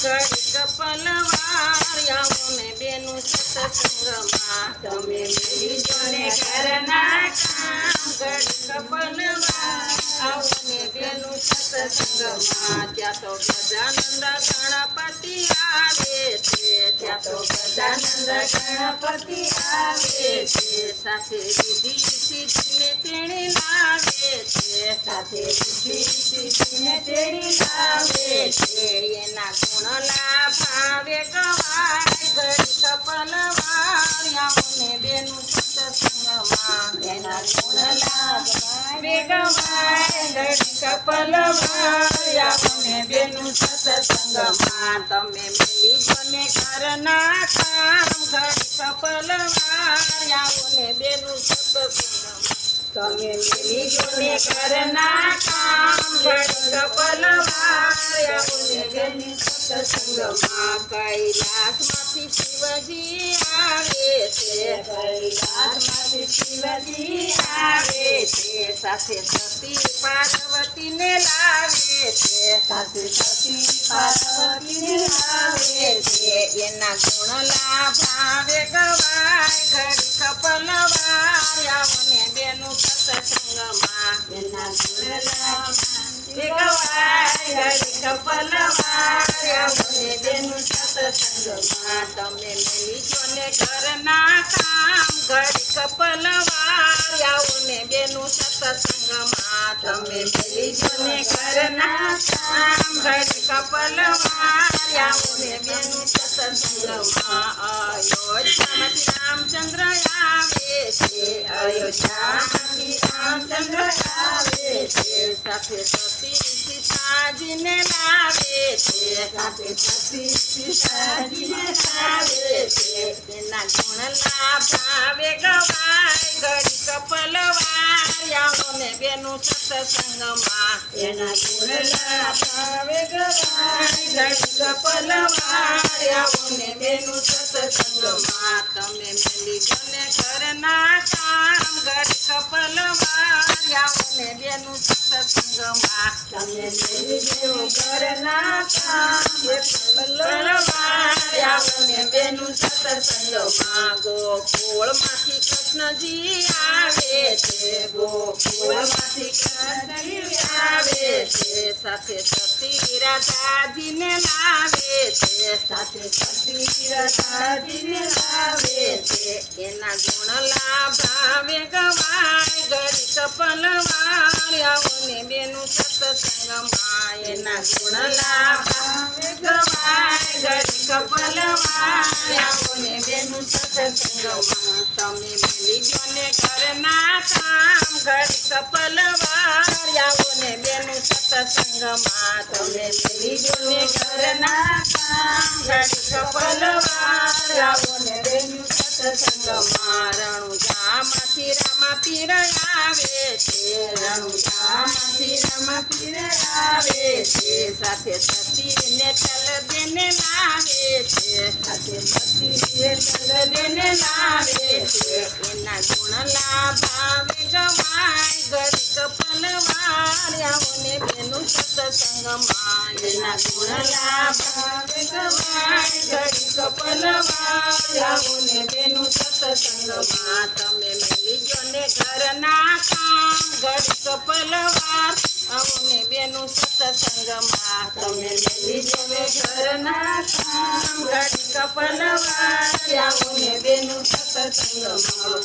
ઘડી કપલવાર આવો ને બેનું સતસંગમાં. તમે મેરી ને કરના કામ ઘડીક કપલવાર આવો ને બેનું સતસંગમાં. ત્યાં તો ગજાનંદ ગણપતિ આવે છે, ત્યાં તો ગજાનંદ ગણપતિ આવે છે. સાથે રીધિ સીધીને તેણે લાવે છે, સાથે રીધિ સીધીને તેણે લાવે એના ગુણલા ભાવે ગવાય ઘડી કપલવાર આવો બેનું સત્સંગમાં એના ગુણલા ભાવે ગવાય ઘડી કપલવાર આવો બેનું સત્સંગમાં તમે મિલી બને ઘરના તમે લાવે છે. સાથે સતી પાર્વતીને લાવે છે. એના ગુણ લાભાવે ગવાય ઘડી કપલવાર આવને બેનું ઘડી કપલવાર આવને બેનું સત્સંગમાં તમે મિલી ઘરના કામ ઘડી આવો ને બેનું સત્સંગમાં તમે મિલી ઘરના કામ ઘડી કપલવાર આવો ને બેનું સત્સંગમાં અયોધ્યામાંથી રામચંદ્ર આવે છે અયોધ્યામાંથી રામચંદ્ર આવે છે સાથે સતી સીતાજીને લાવે છે સાથે સતી સાજીને લાવે છે. એના ગુણ લાભાવે ગવાય, ઘડી કપલવાર આવો ને બેનું સત્સંગમાં. એના ગુણ લાભાવે ગવાય, ઘડી કપલવાર આવો ને બેનું સત્સંગમાં. તમે મેલી જોને ઘરના કામ સત્સંગમાં તમે આવો છે. ગોકુળમાંથી કૃષ્ણજી આવે છે. લાવે છે. સાથે સતી રાધાજીને લાવે છે. એના ગુણ લાભાવે ગવાય ને બેનું સત્સંગમાં એના ગુણ લાભાવે ગવાય ઘડી કપલવાર આવો ને બેનું સત્સંગમાં તમે મેલી જોને ઘરના કામ ઘડી કપલવાર આવો ને બેનું સત્સંગમાં તમે મેલી જોને ઘરના કામ ઘડી કપલવાર આવો ને બેનું સત્સંગમાં રણુજામાંથી રામા પીર આવે છે રણુજામાંથી રામા પીર આવે છે, સાથે સતીને ચલ દેને લાવે છે, સાથે સતીને ચલ દેને લાવે છે. એના ગુણ લાભાવે ગવાય ઘડી કપલવાર આવો ને બેનું સત્સંગમાં એના ગુણ લાભાવે ગવાય ઘડી કપલવાર આવો ને બેનું સત્સંગમાં તમે સત્સંગમાં તમે જોને ઘરના કામ બેનું સત્સંગમાં